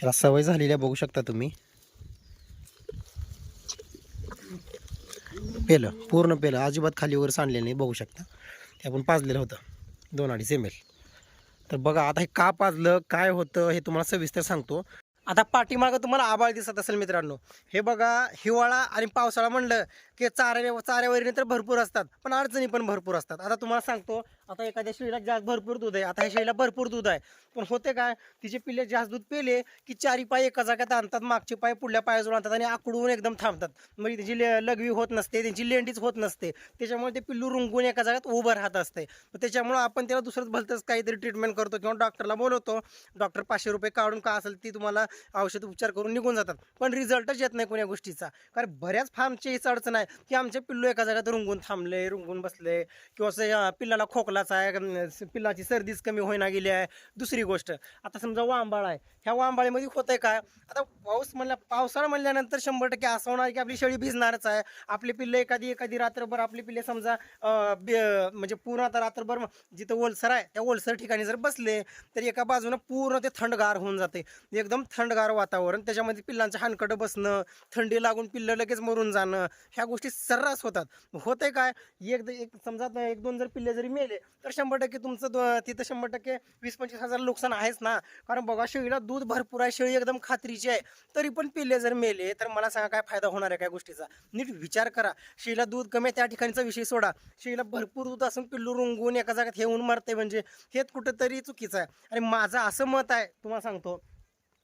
ह्याला सवय झालेली आहे बघू शकता तुम्ही. पेलं पूर्ण पेलं अजिबात खाली वगैरे सांडलेलं नाही बघू शकता. ते आपण पाजलेलं होतं दोन अडीच एम एल तर बघा आता हे का पाजलं काय होतं हे तुम्हाला सविस्तर सांगतो. आता पाठीमागं तुम्हाला आबाळ दिसत असेल मित्रांनो. हे बघा हिवाळा आणि पावसाळा म्हणलं की चाऱ्या चाऱ्यावरीने तर भरपूर असतात पण अडचणी पण भरपूर असतात. आता तुम्हाला सांगतो आता एखाद्या शेळीला जास्त भरपूर दूध आहे. आता ह्या शेळीला भरपूर दूध आहे. पण होते काय? तिचे पिल्ले जास्त दूध पेले की चारी पाय एका जाग्यात आणतात मागचे पाय पुढल्या पायाजवळ आणतात आणि आकडून एकदम थांबतात. म्हणजे तिची ले- लघवी होत नसते त्यांची लेंडीच होत नसते. त्याच्यामुळे ते पिल्लू रुंगून एका जाग्यात उभं राहत असते. त्याच्यामुळं आपण त्याला दुसरंच भलतंच काहीतरी ट्रीटमेंट करतो किंवा डॉक्टरला बोलवतो. डॉक्टर पाचशे रुपये काढून का असेल ती तुम्हाला औषध उपचार करून निघून जातात. पण रिझल्टच येत नाही कोण्या गोष्टीचा. कारण बऱ्याच फार्मची हीच अडचण आहे की आमचे पिल्लू एका जागात रुंगून थांबले रुंगून बसले किंवा असं पिल्लाला खोकला आहे पिल्लाची सर्दीच कमी होईना गेली आहे. दुसरी गोष्ट आता समजा वांबाळ आहे. ह्या वांबाळीमध्ये होतंय काय? आता पाऊस म्हणल्या पावसाळा म्हणल्यानंतर शंभर टक्के असं होणार की आपली शेळी भिजणारच आहे. आपली पिल्लं एखादी एखादी रात्रभर आपली पिल्ले समजा बे- म्हणजे पूर्ण आता रात्रभर जिथं ओलसर आहे त्या ओलसर ठिकाणी जर बसले तर एका बाजूनं पूर्ण ते थंडगार होऊन जाते. एकदम थंडगार वातावरण त्याच्यामध्ये पिल्लांचं हानकडं बसणं थंडी लागून पिल्लं लगेच मरून जाणं ह्या गोष्टी सर्रास होतात. होतंय काय? एक एक समजा एक दोन जर पिल्ले जरी मेले तर शंभर टक्के तुमचं तिथं शंभर टक्के वीस पंचवीस हजार नुकसान आहेच ना. कारण बघा शेळीला दूध भरपूर आहे शेळी एकदम खात्रीची आहे. तरी पण पिल्ले जर मेले तर मला सांगा काय फायदा होणार आहे काय गोष्टीचा? नीट विचार करा. शेळीला दूध कमी आहे त्या ठिकाणीचा विषय सोडा. शेळीला भरपूर दूध असून पिल्लू रुंगून एका जागात हे होऊन मरते म्हणजे हे कुठंतरी चुकीचं आहे. आणि माझं असं मत आहे तुम्हाला सांगतो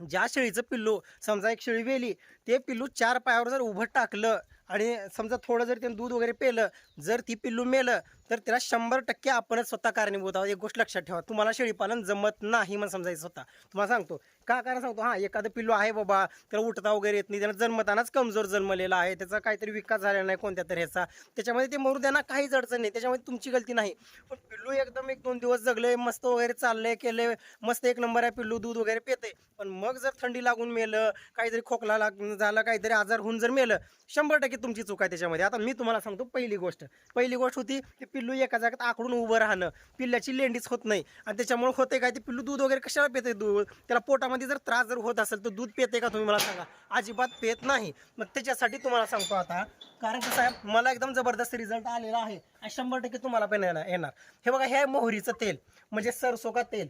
ज्या शेळीचं पिल्लू समजा एक शेळी वेली ते पिल्लू चार पायावर जर उभं टाकलं आणि समजा थोडं जर त्यांनी दूध वगैरे पेलं जर ती पिल्लू मेलं तर त्याला शंभर टक्के आपणच स्वतः कारणीभूत आहोत. एक गोष्ट लक्षात ठेवा. तुम्हाला शेळीपालन जमत नाही म्हणून समजायचं स्वतः. तुम्हाला सांगतो. का? कारण सांगतो हां एखादं पिल्लू आहे बाबा त्याला उठता वगैरे येत नाही. त्याला जन्मतानाच कमजोर जन्मलेला आहे. त्याचा काहीतरी विकास झालेला नाही कोणत्या तरी ह्याचा. त्याच्यामध्ये ते मरू द्यांना काहीच अडचण नाही. त्याच्यामध्ये तुमची गलती नाही. पण पिल्लू एकदम एक दोन दिवस जगले मस्त वगैरे चालले केले मस्त एक नंबर आहे पिल्लू दूध वगैरे पेते पण मग जर थंडी लागून मेलं काहीतरी खोकला लाग झाला काहीतरी आजार होऊन जर मेलं शंभर टक्के तुमची चूक आहे त्याच्यामध्ये. आता मी तुम्हाला सांगतो पहिली गोष्ट. पहिली गोष्ट होती की पिल्लू एका जागेत आकडून उभं राहणं. पिल्ल्याची लेंडीच होत नाही. आणि त्याच्यामुळे होते काय ते पिल्लू दूध वगैरे कशाला पेते दूध? त्याला पोटामध्ये जर त्रास जर होत असेल तर दूध पेते का तुम्ही मला सांगा? अजिबात पेत नाही. मग त्याच्यासाठी तुम्हाला सांगतो आता. कारण की साहेब मला एकदम जबरदस्त रिझल्ट आलेला आहे. आणि शंभर टक्के तुम्हाला पण येणार हे बघा हे आहे मोहरीचं तेल. म्हणजे सरसो का तेल.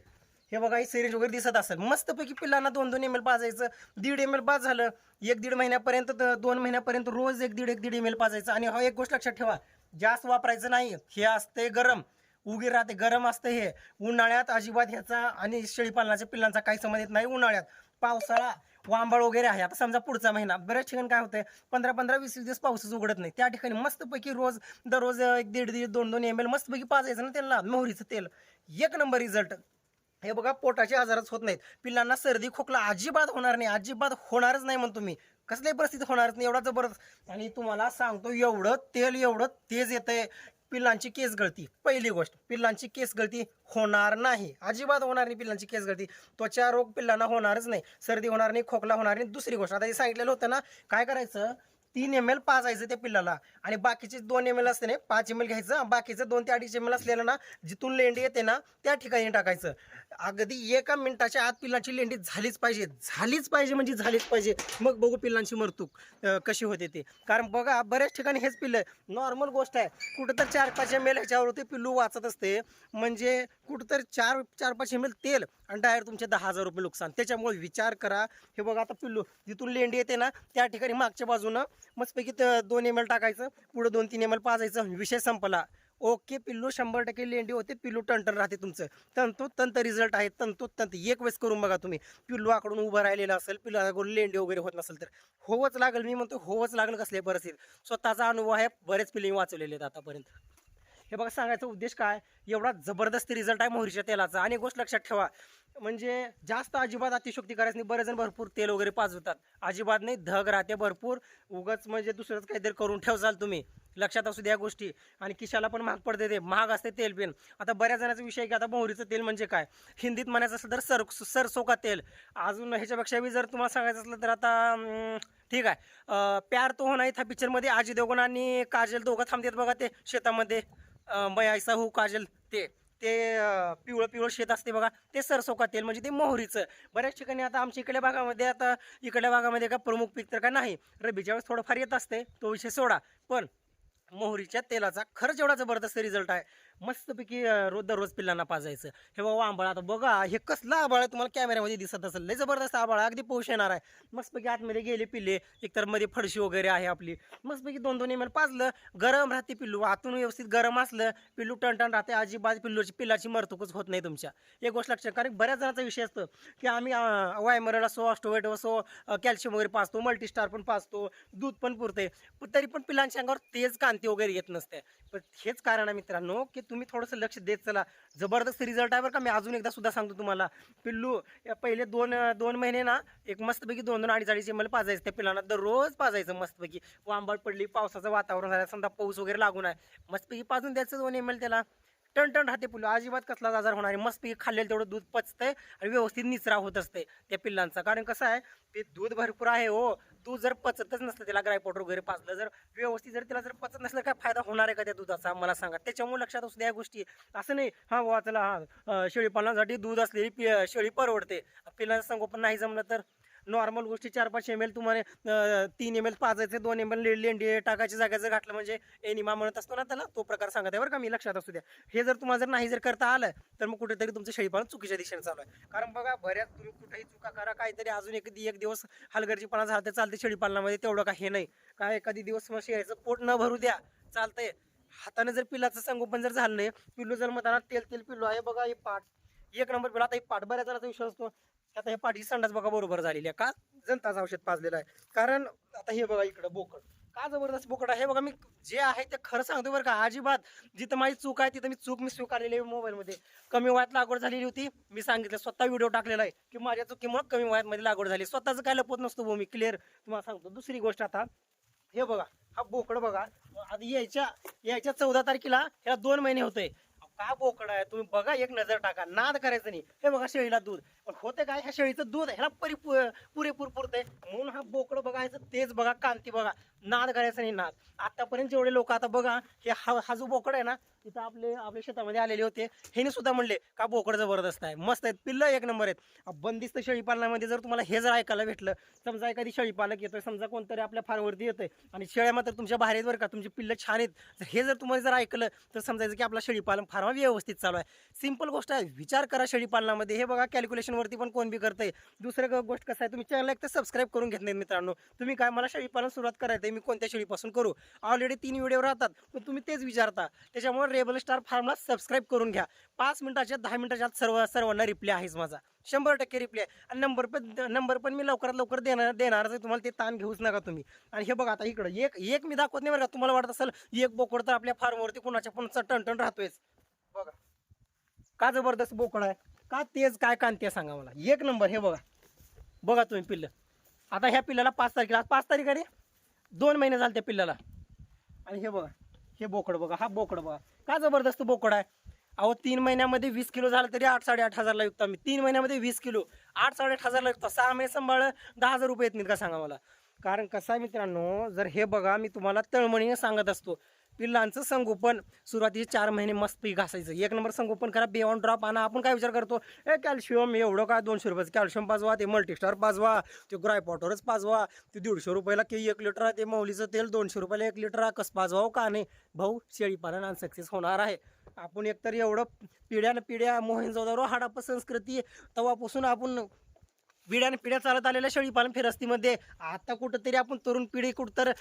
हे बघा ही सिरीज वगैरे दिसत असेल. मस्तपैकी पिल्लांना दोन दोन एम एल पाजायचं. दीड एम एल पास झालं. एक दीड महिन्यापर्यंत तर दोन महिन्यापर्यंत रोज एक दीड एक दीड एम एल पाजायचं. आणि हा एक गोष्ट लक्षात ठेवा. जास्त वापरायचं नाही. हे असते गरम. उगी राहते गरम असते हे. उन्हाळ्यात अजिबात ह्याचा आणि शेळीपालनाच्या पिल्लांचा काही संबंध येत नाही उन्हाळ्यात. पावसाळा वांबळ वगैरे आहे. आता समजा पुढचा महिना. बऱ्याच ठिकाणी काय होतंय? पंधरा पंधरा वीस वीस दिवस पाऊसच उघडत नाही. त्या ठिकाणी मस्तपैकी रोज दररोज एक दीड दीड दोन दोन एम एल मस्तपैकी पाजायचं ना त्यांना? मोहरीचं तेल. एक नंबर रिझल्ट हे बघा पोटाचे आजारच होत नाहीत. पिल्लांना सर्दी खोकला अजिबात होणार नाही. अजिबात होणारच नाही म्हणतो मी. कसल्याही परिस्थिती होणारच नाही एवढा जबरदस्त. आणि तुम्हाला सांगतो एवढं तेल एवढं तेज येतंय. पिल्लांची केस गळती. पहिली गोष्ट पिल्लांची केस गळती होणार नाही. अजिबात होणार नाही पिल्लांची केस गळती. त्वचा रोग पिल्लांना होणारच नाही. सर्दी होणार नाही खोकला होणार नाही. दुसरी गोष्ट आता हे सांगितलेलं होतं ना काय करायचं? तीन एम एल पाजायचं त्या पिल्लाला. आणि बाकीचे दोन एम एल असते ना पाच एम एल घ्यायचं बाकीचं दोन ते अडीच एम एल असलेलं ना जिथून लेंडी येते ना त्या ठिकाणी टाकायचं. अगदी एका मिनिटाच्या आत पिल्लांची लेंडी झालीच पाहिजे. झालीच पाहिजे म्हणजे झालीच पाहिजे. मग बघू पिल्लांची मरतूक कशी होते ते. कारण बघा बऱ्याच ठिकाणी हेच पिल्लं नॉर्मल गोष्ट आहे. कुठं तर चार पाच एम एल ह्याच्यावरती पिल्लू वाचत असते. म्हणजे कुठं तर चार चार पाच एम एल तेल आणि डायरेक्ट तुमचे दहा हजार रुपये नुकसान. त्याच्यामुळे विचार करा. हे बघा आता पिल्लू जिथून लेंडी येते ना त्या ठिकाणी मागच्या बाजूनं मस्तपैकी दोन एम एल टाकायचं पुढे दोन तीन एम एल पाजायचं विषय संपला. ओके पिल्लू शंभर टक्के लेंडी होते पिल्लू टनटन राहते तुमचं. तंतोतंत रिझल्ट आहे तंतोतंत एक वेळेस करून बघा तुम्ही. पिल्लू आकडून उभं राहिलेलं असेल पिल्लू लेंडी वगैरे होत नसेल तर. होवच लागेल मी म्हणतो होवच लागेल कसल्या परिस्थितीत स्वतःचा अनुभव आहे बरेच पिल्ले वाचवलेले आहेत आतापर्यंत. हे बघा सांगायचा उद्देश काय? एवढा जबरदस्त रिझल्ट आहे मोहरीच्या तेलाचा. आणि गोष्ट लक्षात ठेवा म्हणजे जास्त अजिबात अतिशक्ती करायचं नाही. बरेच जण भरपूर तेल वगैरे पाजवतात. अजिबात नाही धग राहते भरपूर. उगाच म्हणजे दुसरंच काहीतरी करून ठेवसाल तुम्ही. लक्षात असू द्या गोष्टी. आणि किशाला पण महाग पडते ते. महाग असते तेल पेन आता बऱ्याच जणांचा विषय की आता मोहरीचं तेल म्हणजे काय? हिंदीत म्हणायचं असेल तर सर सरसो का तेल. अजून ह्याच्यापेक्षा बी जर तुम्हाला सांगायचं असलं तर आता ठीक आहे. प्यार तो होणार था पिक्चरमध्ये. आजी देवगण आणि काजल दोघं थांबतात बघा ते शेतामध्ये. अं, मैं ऐसा हो काजल ते. ते पिवळं पिवळं शेत असते बघा ते सरसोका तेल म्हणजे ते मोहरीचं. बऱ्याच ठिकाणी आता आमच्या इकडल्या भागामध्ये आता इकडल्या भागामध्ये का प्रमुख पीक तर का नाही. रबीच्या वेळेस थोडंफार येत असते तो विषय सोडा. पण मोहरीच्या तेलाचा खरंच एवढा जबरदस्त रिझल्ट आहे मस्तपैकी रोज दररोज पिल्लांना पाजायचं. हे बाबा आंबाळ आता बघा हे कसलं आबाळ आहे तुम्हाला कॅमेऱ्यामध्ये दिसत असेल. लय जबरदस्त आबाळ अगदी पोष येणार आहे. मस्तपैकी आतमध्ये गेले पिल्ले एकतरमध्ये फडशी वगैरे आहे आपली. मस्तपैकी दोन दोन एम एल पाजलं गरम राहते पिल्लू आतून व्यवस्थित गरम असलं पिल्लू टणटण राहते अजिबात पिल्लूची पिल्लाची मरतूकच होत नाही तुमच्या. एक गोष्ट लक्षात कारण बऱ्याच जणांचा विषय असतो की आम्ही वायमरल असो ऑस्टोवेट असो कॅल्शियम वगैरे पाजतो मल्टीस्टार पण पाजतो दूध पण पुरते. पण तरी पण पिल्लांच्या अंगावर तेज कांती वगैरे येत नसते. पण हेच कारण आहे मित्रांनो की तुम्ही थोडंसं लक्ष देत चला. जबरदस्त रिझल्ट आहे बरं का? मी अजून एकदा सुद्धा सांगतो तुम्हाला. पिल्लू या पहिले दोन दोन महिने ना एक मस्तपैकी दोन दोन अडीच अडीच मला पाजायचं. त्या पिल्लांना दररोज पाजायचं मस्तपैकी. वांबळ पडली पावसाचं वातावरण झालं समजा पाऊस वगैरे लागून आहे. मस्तपैकी पाजून द्यायचं दोन एम त्याला. टणटण राहते पिल्लू. अजिबात कसला आजार होणार आहे मस्तपैकी खाल्लेलं तेवढं दूध पचतंय आणि व्यवस्थित निचरा होत असते त्या पिल्लांचा. कारण कसं आहे ते दूध भरपूर आहे हो. दूध जर पचतच नसलं त्याला ग्राय वगैरे पाचलं जर व्यवस्थित जर त्याला जर पचत नसलं काय फायदा होणार आहे का त्या दुधाचा? मला सांगा. त्याच्यामुळे लक्षात असू द्या गोष्टी. असं नाही हा वाचला हा अं, शेळीपालनासाठी दूध असलेली पि- शेळी परवडते. पिल्लांचं संगोपन नाही जमलं तर? नॉर्मल गोष्टी चार पाच एम एल तुम्हाला तीन एम एल पाजायचे दोन एम एल लेंडी टाकायची जागा घातलं म्हणजे एनिमा म्हणत असतो ना त्याला तो प्रकार सांगत आहे बरं का मी लक्षात असू द्या. हे जर तुम्हाला जर नाही जर करता आलं तर मग कुठेतरी तुमचं शेळीपालन चुकीच्या दिशेने चालू आहे. कारण बघा बऱ्याच तुम्ही कुठेही चुका करा काहीतरी अजून एक एक दिवस हलगर्जीपणा झाला तर चालते शेळीपालनामध्ये तेवढं काही हे नाही. काय एखादी दिवस मग शेळीचं पोट न भरू द्या चालतंय. हाताने जर पिल्लाचं संगोपन जर झालं नाही पिल्लू जर मग तेल तेल पिल्लू आहे बघा हे पाठ. एक नंबर पिला आता हे पाठ बऱ्याच जणांचा विश्वास असतो. आता हे पाठी संडास बघा बरोबर झालेली आहे. का जनताच औषध पाजलेलं आहे? कारण आता हे बघा इकडं बोकड. का जबरदस्त बोकड आहे? हे बघा मी जे आहे ते खरं सांगतो बरं का. अजिबात जिथं माझी चूक आहे तिथं मी चूक मी स्वीकारलेली आहे मोबाईलमध्ये. कमी वयात लागवड झालेली होती. मी सांगितलं स्वतः व्हिडिओ टाकलेला आहे की माझ्या चुकीमुळे कमी वयातमध्ये लागवड झाली. स्वतःचं काय लपवत नसतो भो मी क्लिअर तुम्हाला सांगतो. दुसरी गोष्ट आता हे बघा हा बोकड बघा आता यायच्या यायच्या चौदा तारखेला ह्याला दोन महिने होते का बोकडा आहे? तुम्ही बघा एक नजर टाका. नाद करायचं नाही. हे बघा शेळीला दूध. पण होते काय? ह्या शेळीचं दूध ह्याला परी पुरेपूर पुरते म्हणून हा बोकड बघायचं तेच बघा कांती बघा. नाद करायचं नाही नाद. आतापर्यंत जेवढे लोक आता बघा हे हा हा जो बोकड आहे ना तिथं आपले आपल्या शेतामध्ये आलेले होते. ह्याने सुद्धा म्हणले का बोकड जबरदस्त आहे? मस्त आहेत पिल्लं एक नंबर आहेत. बंदिस्त शेळीपालनामध्ये जर तुम्हाला हे जर ऐकायला भेटलं समजा एखादी शेळीपालक येतोय समजा कोणतरी आपल्या फार्मवरती येतोय आणि शेळ्या मात्र तुमच्या बाहेर आहेत बरं का तुमची पिल्लं छान आहेत. हे जर तुम्हाला जर ऐकलं तर समजायचं की आपला शेळीपालन फार्म व्यवस्थित चालू आहे. सिंपल गोष्ट आहे विचार करा शेळीपालनामध्ये. हे बघा कॅल्क्युलेशनवरती पण कोण बी करतंय. दुसरं गोष्ट कसं आहे तुम्ही चॅनल एक तर सबस्क्राईब करून घेत नाही मित्रांनो. तुम्ही काय मला शेळीपालन सुरुवात करायचं आहे मी कोणत्या शेळीपासून करू? ऑलरेडी तीन व्हिडिओ राहतात. पण तुम्ही तेच विचारता. त्याच्यामुळे रेबल स्टार फार्मला सबस्क्राईब करून घ्या. पाच मिनिटाच्या दहा मिनिटाच्या सर्व सर्वांना रिप्लाय आहेच माझा. शंभर टक्के रिप्लाय आणि नंबर पण नंबर पण मी लवकरात लवकर देणार देणारच तुम्हाला ते ताण घेऊच नका तुम्ही. आणि हे बघा आता इकडं. एक एक मी दाखवत नाही बरं का. तुम्हाला वाटत असेल एक बोकड तर आपल्या फार्मवरती कुणाच्या पण टणटण राहतोयच. बघा. का जबरदस्त बोकड आहे? का तेज काय कांती आहे सांगा मला. एक नंबर हे बघा. बघा तुम्ही पिल्लं. आता ह्या पिल्लाला पाच तारखेला पाच तारीख आहे दोन महिने झाले त्या पिल्लाला. आणि हे बघा हे बोकड बघा हा बोकड बघा. का जबरदस्त बोकड आहे? अहो तीन महिन्यामध्ये वीस किलो झालं तरी आठ साडेआठ हजारला विकतो आम्ही. तीन महिन्यामध्ये वीस किलो आठ साडेआठ हजारला विकतो. सहा महिने सांभाळ दहा हजार रुपये येत नाहीत का सांगा मला? कारण कसं आहे मित्रांनो जर हे बघा मी तुम्हाला तळमळीने सांगत असतो. पिल्लांचं संगोपन सुरुवातीचे चार महिने मस्त पीक घासायचं. एक नंबर संगोपन करा बेऑन ड्रॉप आणा. आपण काय विचार करतो? ए कॅल्शियम एवढं काय? दोनशे रुपयाचं कॅल्शियम पाजवा ते मल्टीस्टार पाजवा ते ग्रायपॉटरच पाजवा ते दीडशे रुपयाला के एक लिटर आहे ते मौलीचं तेल दोनशे रुपयाला एक लिटर आहे. कसं पाजवावं का नाही? भाऊ शेळीपालन अनसक्सेस होणार आहे. आपण एकतर एवढं पिढ्यानं पिढ्या मोहिंजोदारो हाडाप संस्कृती तेव्हापासून आपण पिढ्याने पिढ्या चालत आलेल्या शेळीपालन फिरस्तीमध्ये आता कुठंतरी आपण तरुण पिढी कुठं तर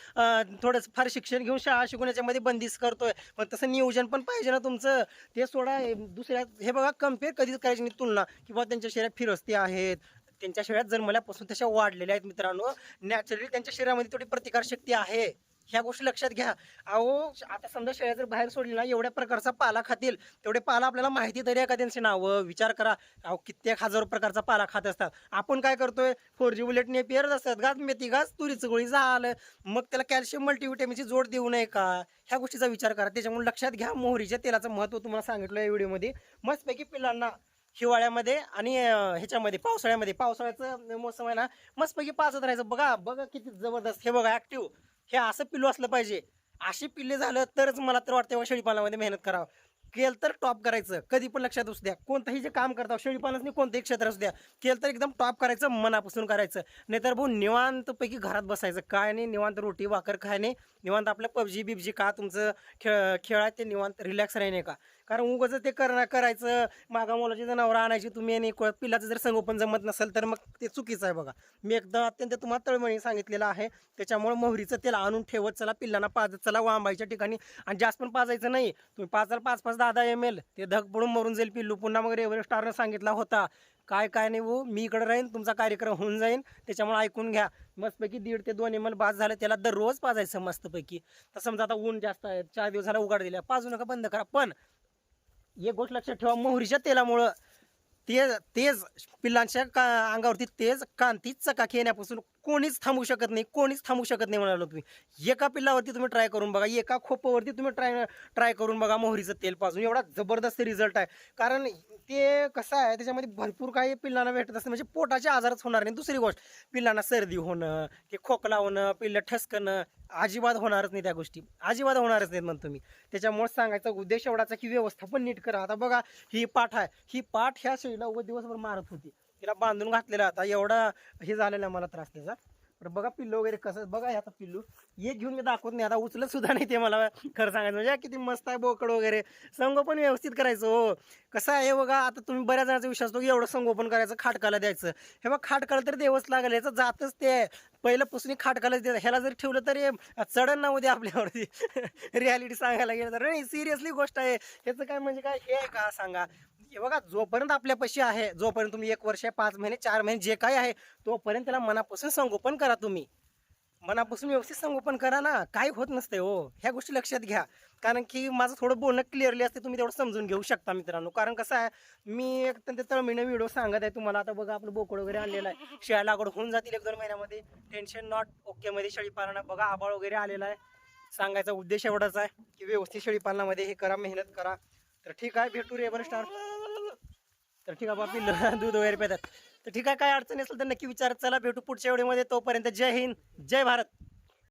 थोडंसं फार शिक्षण घेऊन शाळा शिकवण्याच्यामध्ये मध्ये बंदिस्त करतोय. पण तसं नियोजन पण पाहिजे ना तुमचं. ते सोडा दुसऱ्या हे बघा कंपेअर कधीच करायची नाही तुलना. किंवा त्यांच्या शरीरात फिरस्ती आहेत त्यांच्या शरीरात जन्मल्यापासून तशा वाढलेल्या आहेत मित्रांनो. नॅचरली त्यांच्या शरीरामध्ये थोडी प्रतिकारशक्ती आहे. ह्या गोष्टी लक्षात घ्या. अहो आता समजा शेळ्या जर बाहेर सोडली ना एवढ्या प्रकारचा पाला खातील. तेवढे पाला आपल्याला माहिती तरी आहे का त्यांची नावं विचार करा. अहो कित्येक हजार प्रकारचा पाला खात असतात. आपण काय करतोय? फोर जी बुलेट नेपियरच असतात. घास मेथी घास तुरीचं गोळी झालं. मग त्याला कॅल्शियम मल्टीव्हिटॅमिनची जोड देऊ नये का? ह्या गोष्टीचा विचार करा. त्याच्यामुळे लक्षात घ्या मोहरीच्या तेलाचं महत्त्व तुम्हाला सांगितलं या व्हिडिओमध्ये मस्तपैकी पिल्लांना हिवाळ्यामध्ये आणि ह्याच्यामध्ये पावसाळ्यामध्ये. पावसाळ्याचं मोसम आहे ना मस्तपैकी पाचत राहायचं. बघा बघा किती जबरदस्त. हे बघा ऍक्टिव्ह हे असं पिल्लू असलं पाहिजे. अशी पिल्ले झालं तरच मला तर वाटतं शेळीपालनामध्ये मेहनत करावं. केलं तर टॉप करायचं. कधी पण लक्षात असू द्या. कोणतंही जे काम करता हो, शेळीपालनच नाही कोणतंही क्षेत्र असू द्या. केल तर एकदम टॉप करायचं मनापासून करायचं. नाहीतर भाऊ निवांतपैकी घरात बसायचं. काय नाही निवांत रोटी वाकर काय नाही. निवांत आपलं पबजी बिबजी का तुमचं खेळ खेळ आहे ते निवांत रिलॅक्स राहणे का? कारण उगाच ते करणं करायचं मागा मोलाची जनावरं आणायची तुम्ही आणि पिलाचं पिल्लाचं जर संगोपन जमत नसेल तर मग ते चुकीचं आहे बघा. मी एकदम अत्यंत तुम्हाला तळमळी सांगितलेलं आहे. त्याच्यामुळे मोहरीचं तेल आणून ठेवत चला पिल्लांना पाजत चला वांबायच्या ठिकाणी. आणि जास्त पण पाजायचं नाही. तुम्ही पाजाल पाच पाच दहा दहा एम एल ते धग पडून मरून जाईल पिल्लू. पुन्हा मग रेव्हरेस्टारनं सांगितला होता. काय काय नाही वो मी इकडे राहीन तुमचा कार्यक्रम होऊन जाईन. त्याच्यामुळे ऐकून घ्या. मस्तपैकी दीड ते दोन एम एल बाद झालं त्याला दररोज पाजायचं मस्तपैकी. तर समजा आता ऊन जास्त आहे चार दिवस झाला उघाड दिल्या. पाजू नका बंद करा. पण एक गोष्ट लक्षात ठेवा मोहरीच्या तेलामुळं तेज तेज पिल्लांच्या का अंगावरती तेज कांती चकाकी येण्यापासून कोणीच थांबू शकत नाही कोणीच थांबू शकत नाही म्हणालो तुम्ही. एका पिल्लावरती तुम्ही ट्राय करून बघा एका खोपावरती तुम्ही ट्राय ट्राय करून बघा मोहरीचं तेल पाजून. एवढा जबरदस्त रिझल्ट आहे. कारण ते कसं आहे त्याच्यामध्ये भरपूर काही पिल्लांना भेटत असते. म्हणजे पोटाचे आजारच होणार नाही. दुसरी गोष्ट पिल्लांना सर्दी होणं ते खोकला होणं पिल्लं ठसकणं अजिबात होणारच नाही त्या गोष्टी. अजिबात होणारच नाहीत म्हणतो मी त्याच्यामुळे सांगायचा उद्देश एवढाचा की व्यवस्थापन नीट करा. आता बघा ही पाठ आहे. ही पाठ ह्या शेळीला व दिवसभर मारत होती. तिला बांधून घातलेला आता. एवढा हे झालेला मला त्रास त्याचा. पण बघा पिल्लू वगैरे कसं बघा आता पिल्लू. एक घेऊन मी दाखवत नाही. आता उचलत सुद्धा नाही ते मला खरं सांगायचं म्हणजे किती मस्त आहे बोकड वगैरे. संगोपन व्यवस्थित करायचं हो. कसं आहे बघा आता तुम्ही बऱ्याच जणांचा विश्वास असतो की एवढं संगोपन करायचं खाटकाला द्यायचं. हे बघा खाटकाला तर देवच लागेल. याचं जातच ते आहे. पहिलं पुसणी खाटकालाच द्यायचं ह्याला जर ठेवलं तरी चढण ना उद्या आपल्यावरती. रियालिटी सांगायला गेलं तर. नाही सिरियसली गोष्ट आहे. ह्याचं काय म्हणजे काय? हे आहे का? सांगा. हे बघा जोपर्यंत आपल्यापाशी आहे जोपर्यंत तुम्ही एक वर्ष पाच महिने चार महिने जे काही आहे तोपर्यंत त्याला मनापासून संगोपन करा तुम्ही. मनापासून व्यवस्थित संगोपन करा ना. काय होत नसते हो. ह्या गोष्टी लक्षात घ्या. कारण की माझं थोडं बोलणं क्लिअरली असते तुम्ही तेवढं समजून घेऊ शकता मित्रांनो. कारण कसं आहे मी एक ते तळमीनं व्हिडिओ सांगत आहे तुम्हाला. आता बघा आपलं बोकड वगैरे आणलेलं आहे. शेळ्या लागवड होऊन जातील एक दोन महिन्यामध्ये. टेन्शन नॉट ओकेमध्ये शेळीपालना. बघा आबाळ वगैरे आलेला आहे. सांगायचा उद्देश एवढाच आहे की व्यवस्थित शेळीपालनामध्ये हे करा मेहनत करा. तर ठीक आहे भेटू रे स्टार तर ठीक आहे बापी दूध वगैरे पितात. तर ठीक आहे काय अडचण असेल तर नक्की विचार. चला भेटू पुढच्या व्हिडिओमध्ये. तोपर्यंत जय हिंद जय भारत.